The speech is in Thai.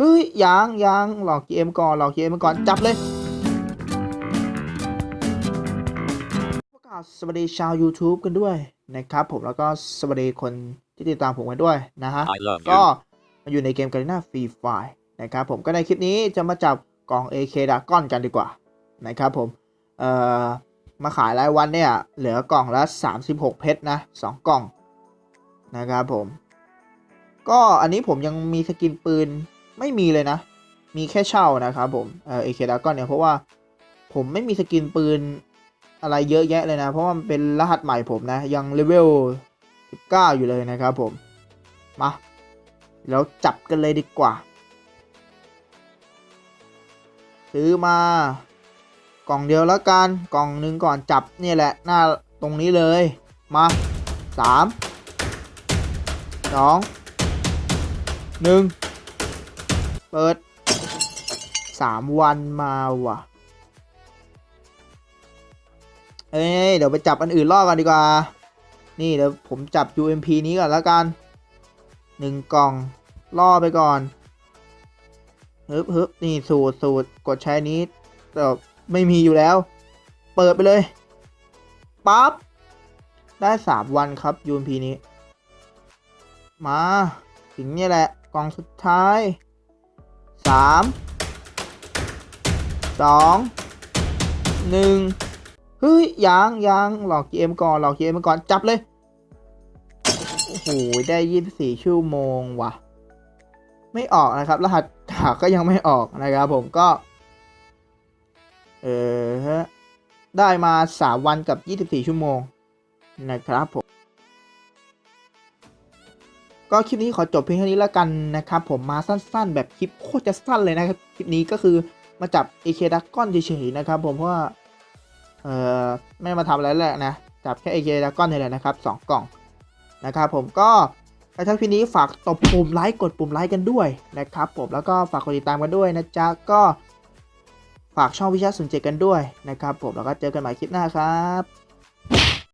เฮ้ยยังยังหลอกเกมก่อนหลอกเกมก่อนจับเลยประกาศสวัสดีชาว YouTube กันด้วยนะครับผมแล้วก็สวัสดีคนที่ติดตามผมกันด้วยนะฮะ I love ก็ you. มาอยู่ในเกม Garena Free Fire นะครับผมก็ในคลิปนี้จะมาจับกล่อง AK Dragon กันดีกว่านะครับผมเอ่อมาขายรายวันเนี่ยเหลือกล่องละ 36 เพชรนะ 2 กล่องนะครับผม ก็อันนี้ผมยังมีสกินปืน ไม่มีเลยนะ มีแค่เช่านะครับผมเอ่อ AK Dragon เนี่ยเพราะว่าผมไม่มีสกินปืนอะไรเยอะแยะเลยนะ เพราะว่ามันเป็นรหัสใหม่ผมนะ ยังเลเวล 19 อยู่เลยนะครับผม มาแล้วจับกันเลยดีกว่า ซื้อมากล่องเดียวแล้วกัน กล่องหนึ่งก่อนจับเนี่ยแหละ หน้าตรงนี้เลย มาสามสองหนึ่ง เปิดสามวันมาว่ะ เอ้ย เดี๋ยวไปจับอันอื่นล่อกันดีกว่า นี่เดี๋ยวผมจับ UMP นี้ก่อนแล้วกันหนึ่งกล่องล่อไปก่อนฮึบฮึบนี่สูตรสูตรกดใช้นี้แต่ไม่มีอยู่แล้ว เปิดไปเลยปั๊บได้สามวันครับ UMP นี้ มา ถึงนี่แหละ กล่องสุดท้าย สามสองหนึ่งเฮ้ยยังยังหลอกเกมก่อนหลอกเกมก่อนจับเลย โอ้โห ได้ยี่สิบสี่ชั่วโมงว่ะ ไม่ออกนะครับ รหัสถาก็ยังไม่ออกนะครับผมก็ เออได้มาสามวันกับยี่สิบสี่ชั่วโมงนะครับผม ก็คลิปนี้ขอจบเพียงเท่านี้แล้วกันนะครับผมมาสั้นๆ แบบคลิปโคตรจะสั้นเลยนะครับคลิปนี้ก็คือมาจับ AK d r a g o n เฉยๆนะครับผมเพราะว่าเออไม่มาทำอะไรแล้วนะจับแค่ AK d r a g o n นี่แหละนะครับสองกล่องนะครับผมก็ถ้าชอบคลิปนี้ฝากตบปุ่มไลค์กดปุ่มไลค์กันด้วยนะครับผมแล้วก็ฝากกดติดตามกันด้วยนะจ๊ะก็ฝากช่องวิชาสุนเจกันด้วยนะครับผมแล้วก็เจอกันใหม่คลิปหน้าครับ